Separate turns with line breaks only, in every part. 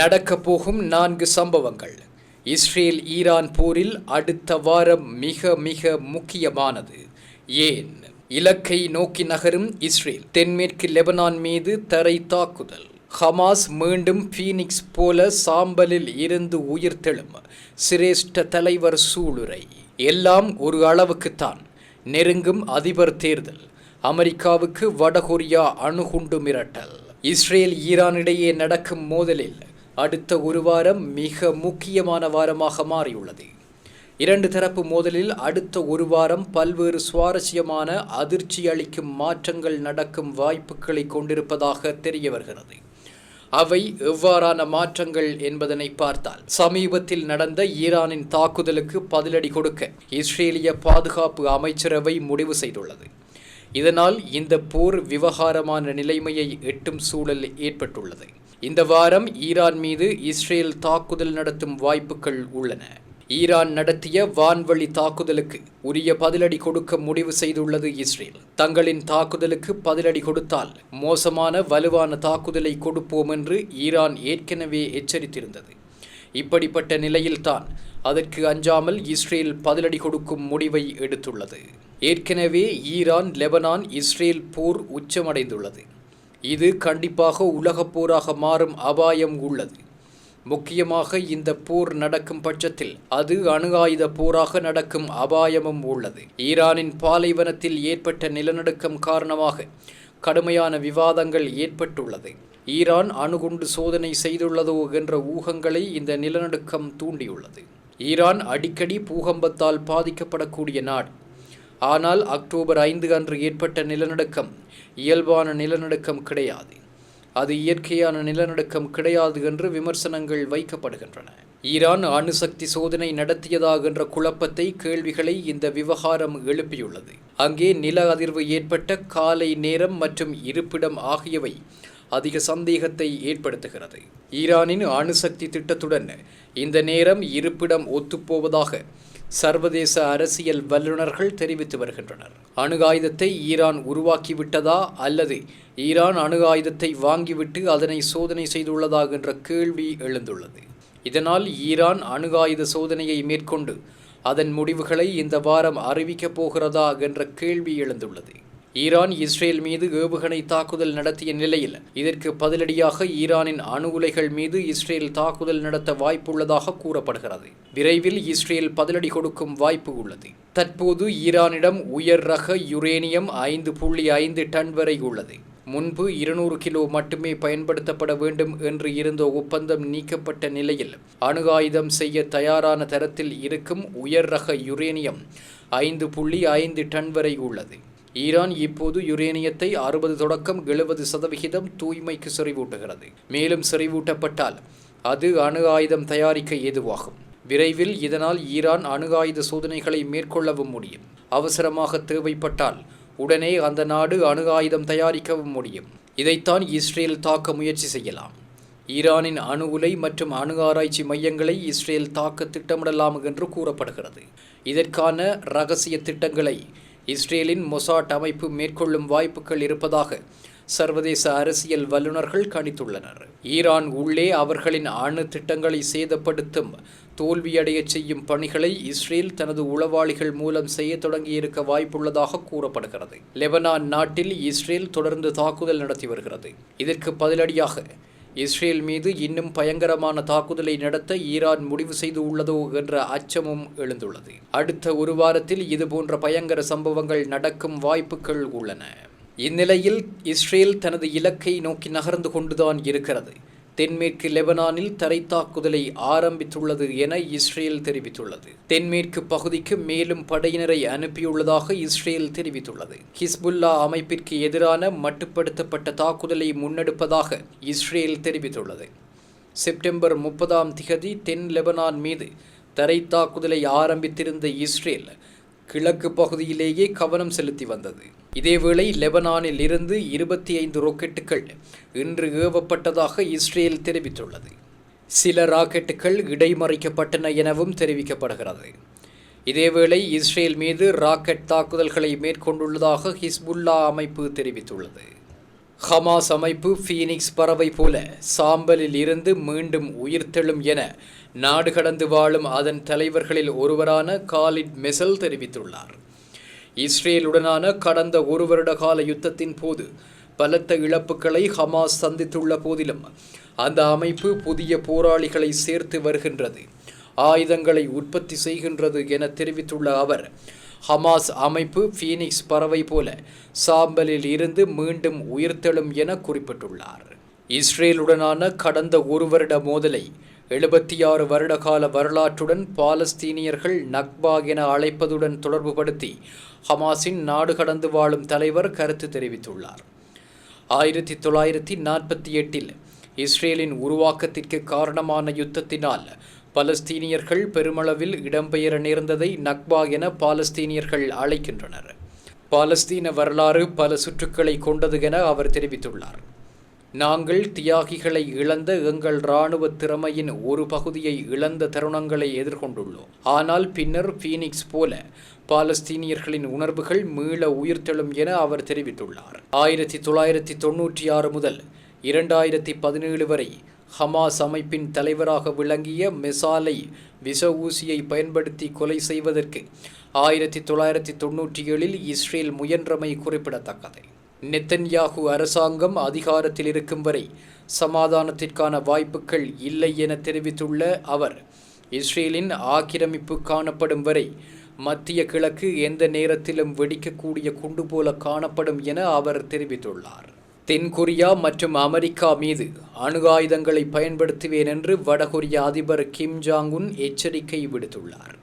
நடக்கப் போகும் நான்கு சம்பவங்கள். இஸ்ரேல் ஈரான் போரில் அடுத்த வாரம் மிக மிக முக்கியமானது. ஏன்? இலக்கை நோக்கி நகரும் இஸ்ரேல் தென்மேற்கு லெபனான் மீது தரை தாக்குதல். ஹமாஸ் மீண்டும் ஃபீனிக்ஸ் போல சாம்பலில் இருந்து உயிர்த்தெழும் சிரேஷ்ட தலைவர் சூளுரை. எல்லாம் ஒரு அளவுக்குத்தான். நெருங்கும் அதிபர் தேர்தல். அமெரிக்காவுக்கு வடகொரியா அணுகுண்டு மிரட்டல். இஸ்ரேல் ஈரானிடையே நடக்கும் மோதலில் அடுத்த ஒரு வாரம் மிக முக்கியமான வாரமாக மாறியுள்ளது. இரண்டு தரப்பு மோதலில் அடுத்த ஒரு வாரம் பல்வேறு சுவாரஸ்யமான அதிர்ச்சி அளிக்கும் மாற்றங்கள் நடக்கும் வாய்ப்புகளை கொண்டிருப்பதாக தெரிய வருகிறது. அவை எவ்வாறான மாற்றங்கள் என்பதனை பார்த்தால் சமீபத்தில் நடந்த ஈரானின் தாக்குதலுக்கு பதிலடி கொடுக்க இஸ்ரேலிய பாதுகாப்பு அமைச்சரவை முடிவு செய்துள்ளது. இதனால் இந்த போர் விவகாரமான நிலைமையை எட்டும் சூழல் ஏற்பட்டுள்ளது. இந்த வாரம் ஈரான் மீது இஸ்ரேல் தாக்குதல் நடத்தும் வாய்ப்புகள் உள்ளன. ஈரான் நடத்திய வான்வழி தாக்குதலுக்கு உரிய பதிலடி கொடுக்க முடிவு செய்துள்ளது இஸ்ரேல். தங்களின் தாக்குதலுக்கு பதிலடி கொடுத்தால் மோசமான வலுவான தாக்குதலை கொடுப்போம் என்று ஈரான் ஏற்கனவே எச்சரித்திருந்தது. இப்படிப்பட்ட நிலையில்தான் அதற்கு அஞ்சாமல் இஸ்ரேல் பதிலடி கொடுக்கும் முடிவை எடுத்துள்ளது. ஏற்கனவே ஈரான் லெபனான் இஸ்ரேல் போர் உச்சமடைந்துள்ளது. இது கண்டிப்பாக உலகப் போராக மாறும் அபாயம் உள்ளது. முக்கியமாக இந்த போர் நடக்கும் பட்சத்தில் அது அணு ஆயுத போராக நடக்கும் அபாயமும் உள்ளது. ஈரானின் பாலைவனத்தில் ஏற்பட்ட நிலநடுக்கம் காரணமாக கடுமையான விவாதங்கள் ஏற்பட்டுள்ளது. ஈரான் அணுகுண்டு சோதனை செய்துள்ளதோ என்ற ஊகங்களை இந்த நிலநடுக்கம் தூண்டியுள்ளது. ஈரான் அடிக்கடி பூகம்பத்தால் பாதிக்கப்படக்கூடிய நாடு. ஆனால் அக்டோபர் ஐந்து அன்று ஏற்பட்ட நிலநடுக்கம் இயல்பான நிலநடுக்கம் கிடையாது. அது இயற்கையான நிலநடுக்கம் கிடையாது என்று விமர்சனங்கள் வைக்கப்படுகின்றன. ஈரான் அணுசக்தி சோதனை நடத்தியதாகின்ற குழப்பத்தை கேள்விகளை இந்த விவகாரம் எழுப்பியுள்ளது. அங்கே நில அதிர்வு ஏற்பட்ட காலை நேரம் மற்றும் இருப்பிடம் ஆகியவை அதிக சந்தேகத்தை ஏற்படுத்துகிறது. ஈரானின் அணுசக்தி திட்டத்துடன் இந்த நேரம் இருப்பிடம் ஒத்துப்போவதாக சர்வதேச அரசியல் வல்லுநர்கள் தெரிவித்து வருகின்றனர். அணு ஆயுதத்தை ஈரான் உருவாக்கிவிட்டதா அல்லது ஈரான் அணு ஆயுதத்தை வாங்கிவிட்டு அதனை சோதனை செய்துள்ளதா என்ற கேள்வி எழுந்துள்ளது. இதனால் ஈரான் அணு ஆயுத சோதனையை மேற்கொண்டு அதன் முடிவுகளை இந்த வாரம் அறிவிக்கப் போகிறதா என்ற கேள்வி எழுந்துள்ளது. ஈரான் இஸ்ரேல் மீது ஏவுகணை தாக்குதல் நடத்திய நிலையில் இதற்கு பதிலடியாக ஈரானின் அணு உலைகள் மீது இஸ்ரேல் தாக்குதல் நடத்த வாய்ப்புள்ளதாக கூறப்படுகிறது. விரைவில் இஸ்ரேல் பதிலடி கொடுக்கும் வாய்ப்பு உள்ளது. தற்போது ஈரானிடம் உயர் ரக யுரேனியம் ஐந்து புள்ளி ஐந்து டன் வரை உள்ளது. முன்பு இருநூறு கிலோ மட்டுமே பயன்படுத்தப்பட வேண்டும் என்று இருந்த ஒப்பந்தம் நீக்கப்பட்ட நிலையில் அணு ஆயுதம் செய்ய தயாரான தரத்தில் இருக்கும் உயர் ரக யுரேனியம் ஐந்து புள்ளி ஐந்து டன் வரை உள்ளது. ஈரான் இப்போது யுரேனியத்தை அறுபது தொடக்கம் எழுபது சதவிகிதம் தூய்மைக்கு செறிவூட்டுகிறது. மேலும் செறிவூட்டப்பட்டால் அது அணு ஆயுதம் தயாரிக்க ஏதுவாகும். விரைவில் இதனால் ஈரான் அணு ஆயுத சோதனைகளை மேற்கொள்ளவும் முடியும். அவசரமாக தேவைப்பட்டால் உடனே அந்த நாடு அணு ஆயுதம் தயாரிக்கவும் முடியும். இதைத்தான் இஸ்ரேல் தாக்க முயற்சி செய்யலாம். ஈரானின் அணு உலை மற்றும் அணு ஆராய்ச்சி மையங்களை இஸ்ரேல் தாக்க திட்டமிடலாம் என்று கூறப்படுகிறது. இதற்கான ரகசிய திட்டங்களை இஸ்ரேலின் மொசாட் அமைப்பு மேற்கொள்ளும் வாய்ப்புகள் இருப்பதாக சர்வதேச அரசியல் வல்லுநர்கள் கணித்துள்ளனர். ஈரான் உள்ளே அவர்களின் அணு திட்டங்களை சேதப்படுத்தும் தோல்வியடைய செய்யும் பணிகளை இஸ்ரேல் தனது உளவாளிகள் மூலம் செய்ய தொடங்கியிருக்க வாய்ப்புள்ளதாக கூறப்படுகிறது. லெபனான் நாட்டில் இஸ்ரேல் தொடர்ந்து தாக்குதல் நடத்தி வருகிறது. இதற்கு பதிலடியாக இஸ்ரேல் மீது இன்னும் பயங்கரமான தாக்குதலை நடத்த ஈரான் முடிவு செய்து உள்ளதோ என்ற அச்சமும் எழுந்துள்ளது. அடுத்த ஒரு வாரத்தில் இதுபோன்ற பயங்கர சம்பவங்கள் நடக்கும் வாய்ப்புகள் உள்ளன. இந்நிலையில் இஸ்ரேல் தனது இலக்கை நோக்கி நகர்ந்து கொண்டுதான் இருக்கிறது. தென்மேற்கு லெபனானில் தரை தாக்குதலை ஆரம்பித்துள்ளது என இஸ்ரேல் தெரிவித்துள்ளது. தென்மேற்கு பகுதிக்கு மேலும் படையினரை அனுப்பியுள்ளதாக இஸ்ரேல் தெரிவித்துள்ளது. ஹிஸ்புல்லா அமைப்பிற்கு எதிரான மட்டுப்படுத்தப்பட்ட தாக்குதலை முன்னெடுப்பதாக இஸ்ரேல் தெரிவித்துள்ளது. செப்டம்பர் முப்பதாம் திகதி தென் லெபனான் மீது தரை தாக்குதலை ஆரம்பித்திருந்த இஸ்ரேல் கிழக்கு பகுதியிலேயே கவனம் செலுத்தி வந்தது. இதேவேளை லெபனானில் இருந்து இருபத்தி ஐந்து ராக்கெட்டுகள் இன்று ஏவப்பட்டதாக இஸ்ரேல் தெரிவித்துள்ளது. சில ராக்கெட்டுகள் இடைமறிக்கப்பட்டன எனவும் தெரிவிக்கப்படுகிறது. இதேவேளை இஸ்ரேல் மீது ராக்கெட் தாக்குதல்களை மேற்கொண்டுள்ளதாக ஹிஸ்புல்லா அமைப்பு தெரிவித்துள்ளது. ஹமாஸ் அமைப்பு ஃபீனிக்ஸ் பறவை போல சாம்பலில் இருந்து மீண்டும் உயிர்த்தெழும் என நாடு கடந்து வாழும் அதன் தலைவர்களில் ஒருவரான காலிட் மெசல் தெரிவித்துள்ளார். இஸ்ரேலுடனான கடந்த ஒரு வருட கால யுத்தத்தின் போது பலத்த இழப்புகளை ஹமாஸ் சந்தித்துள்ள போதிலும் அந்த அமைப்பு புதிய போராளிகளை சேர்த்து வருகின்றது ஆயுதங்களை உற்பத்தி செய்கின்றது என தெரிவித்துள்ள அவர் ஹமாஸ் அமைப்பு ஃபீனிக்ஸ் பறவை போல சாம்பலில் இருந்து மீண்டும் உயிர்த்தெழும் என குறிப்பிட்டுள்ளார். இஸ்ரேலுடனான கடந்த ஒரு வருட மோதலை எழுபத்தி ஆறு வருடகால வரலாற்றுடன் பாலஸ்தீனியர்கள் நக்பா என அழைப்பதுடன் தொடர்புபடுத்தி ஹமாஸின் நாடு கடந்து வாழும் தலைவர் கருத்து தெரிவித்துள்ளார். ஆயிரத்தி தொள்ளாயிரத்தி நாற்பத்தி எட்டில் இஸ்ரேலின் உருவாக்கத்திற்கு காரணமான யுத்தத்தினால் பலஸ்தீனியர்கள் பெருமளவில் இடம்பெயர நேர்ந்ததை நக்பா என பாலஸ்தீனியர்கள் அழைக்கின்றனர். பாலஸ்தீன வரலாறு பல சுற்றுக்களை கொண்டது என அவர் தெரிவித்துள்ளார். நாங்கள் தியாகிகளை இழந்த எங்கள் இராணுவ திறமையின் ஒரு பகுதியை இழந்த தருணங்களை எதிர்கொண்டுள்ளோம். ஆனால் பின்னர் ஃபீனிக்ஸ் போல பாலஸ்தீனியர்களின் உணர்வுகள் மீள உயிர்த்தெழும் என அவர் தெரிவித்துள்ளார். ஆயிரத்தி தொள்ளாயிரத்தி தொன்னூற்றி ஆறு முதல் இரண்டாயிரத்தி பதினேழு வரை ஹமாஸ் அமைப்பின் தலைவராக விளங்கிய மெசாலை விச ஊசியை பயன்படுத்தி கொலை செய்வதற்கு ஆயிரத்தி தொள்ளாயிரத்தி தொன்னூற்றி ஏழில் இஸ்ரேல் முயன்றமை குறிப்பிடத்தக்கது. நெத்தன்யாகு அரசாங்கம் அதிகாரத்தில் இருக்கும் வரை சமாதானத்திற்கான வாய்ப்புகள் இல்லை என தெரிவித்துள்ள அவர் இஸ்ரேலின் ஆக்கிரமிப்பு காணப்படும் வரை மத்திய கிழக்கு எந்த நேரத்திலும் வெடிக்கக்கூடிய குண்டு போல காணப்படும் என அவர் தெரிவித்துள்ளார். தென்கொரியா மற்றும் அமெரிக்கா மீது அணு ஆயுதங்களை பயன்படுத்துவேன் என்று வடகொரிய அதிபர் கிம் ஜாங் உன் எச்சரிக்கை விடுத்துள்ளார்.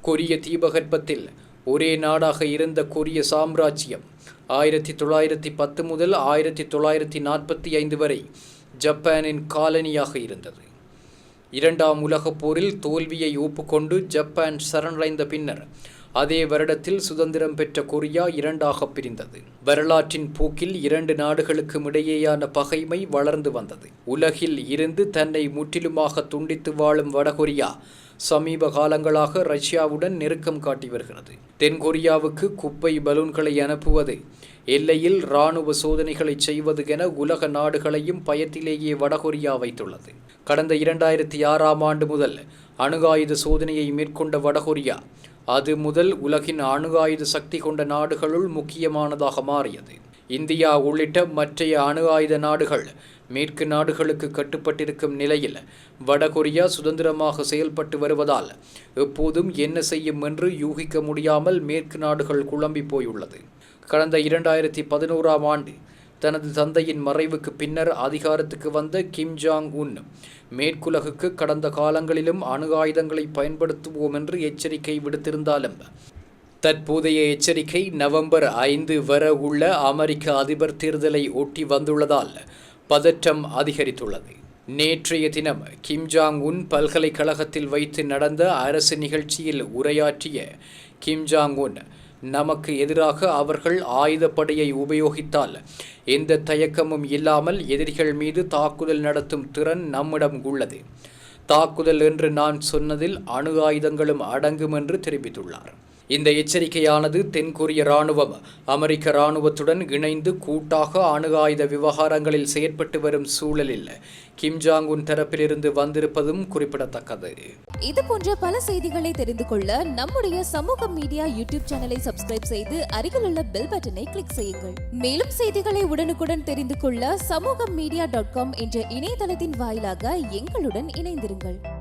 கொரிய தீபகற்பத்தில் ஒரே நாடாக இருந்த கொரிய சாம்ராஜ்யம் ஆயிரத்தி தொள்ளாயிரத்தி பத்து முதல் ஆயிரத்தி தொள்ளாயிரத்தி நாற்பத்தி ஐந்து வரை ஜப்பானின் காலனியாக இருந்தது. இரண்டாம் உலகப் போரில் தோல்வியை ஒப்புக்கொண்டு ஜப்பான் சரணடைந்த பின்னர் அதே வருடத்தில் சுதந்திரம் பெற்ற கொரியா இரண்டாக பிரிந்தது. வரலாற்றின் போக்கில் இரண்டு நாடுகளுக்கும் இடையேயான பகைமை வளர்ந்து வந்தது. உலகில் இருந்து தன்னை முற்றிலுமாக துண்டித்து வாழும் வடகொரியா சமீப காலங்களாக ரஷ்யாவுடன் நெருக்கம் காட்டி வருகிறது. தென்கொரியாவுக்கு குப்பை பலூன்களை அனுப்புவது எல்லையில் இராணுவ சோதனைகளை செய்வது என உலக நாடுகளையும் பயத்திலேயே வடகொரியா வைத்துள்ளது. கடந்த இரண்டாயிரத்தி ஆறாம் ஆண்டு முதல் அணு ஆயுத சோதனையை மேற்கொண்ட வடகொரியா அது முதல் உலகின் அணு ஆயுத சக்தி கொண்ட நாடுகளுள் முக்கியமானதாக மாறியது. இந்தியா உள்ளிட்ட மற்றைய அணு ஆயுத நாடுகள் மேற்கு நாடுகளுக்கு கட்டுப்பட்டிருக்கும் நிலையில் வடகொரியா சுதந்திரமாக செயல்பட்டு வருவதால் எப்போதும் என்ன செய்யும் என்று யூகிக்க முடியாமல் மேற்கு நாடுகள் குழம்பி போயுள்ளது. கடந்த இரண்டாயிரத்தி பதினோராம் ஆண்டு தனது தந்தையின் மறைவுக்கு பின்னர் அதிகாரத்துக்கு வந்த கிம் ஜாங் உன் மேற்குலகுக்கு கடந்த காலங்களிலும் அணு ஆயுதங்களை பயன்படுத்துவோம் என்று எச்சரிக்கை விடுத்திருந்தாலும் தற்போதைய எச்சரிக்கை நவம்பர் ஐந்து வர உள்ள அமெரிக்க அதிபர் தேர்தலை ஒட்டி வந்துள்ளதால் பதற்றம் அதிகரித்துள்ளது. நேற்றைய தினம் கிம் ஜாங் உன் பல்கலைக்கழகத்தில் வைத்து நடந்த அரசு நிகழ்ச்சியில் உரையாற்றிய கிம் ஜாங் உன் நமக்கு எதிராக அவர்கள் ஆயுதப்படையை உபயோகித்தால் எந்த தயக்கமும் இல்லாமல் எதிரிகள் மீது தாக்குதல் நடத்தும் திறன் நம்மிடம் உள்ளது. தாக்குதல் என்று நான் சொன்னதில் அணு ஆயுதங்களும் அடங்கும் என்று தெரிவித்துள்ளார். இந்த எச்சரிக்கையானது தென்கொரிய ராணுவம் அமெரிக்க இராணுவத்துடன் இணைந்து கூட்டாக அணு ஆயுத விவகாரங்களில் செயற்பட்டு வரும் சூழலில் கிம் ஜாங் உன் தரப்பிலிருந்து வந்திருப்பதும் குறிப்பிடத்தக்கது.
இது போன்ற பல செய்திகளை தெரிந்து கொள்ள நம்முடைய சமூக மீடியா யூடியூப் சேனலை சப்ஸ்கிரைப் செய்து அருகிலுள்ள பெல் பட்டனை கிளிக் செய்யுங்கள். மேலும் செய்திகளை உடனுக்குடன் தெரிந்து கொள்ள சமூக மீடியா டாட் காம் என்ற இணையதளத்தின் வாயிலாக எங்களுடன் இணைந்திருங்கள்.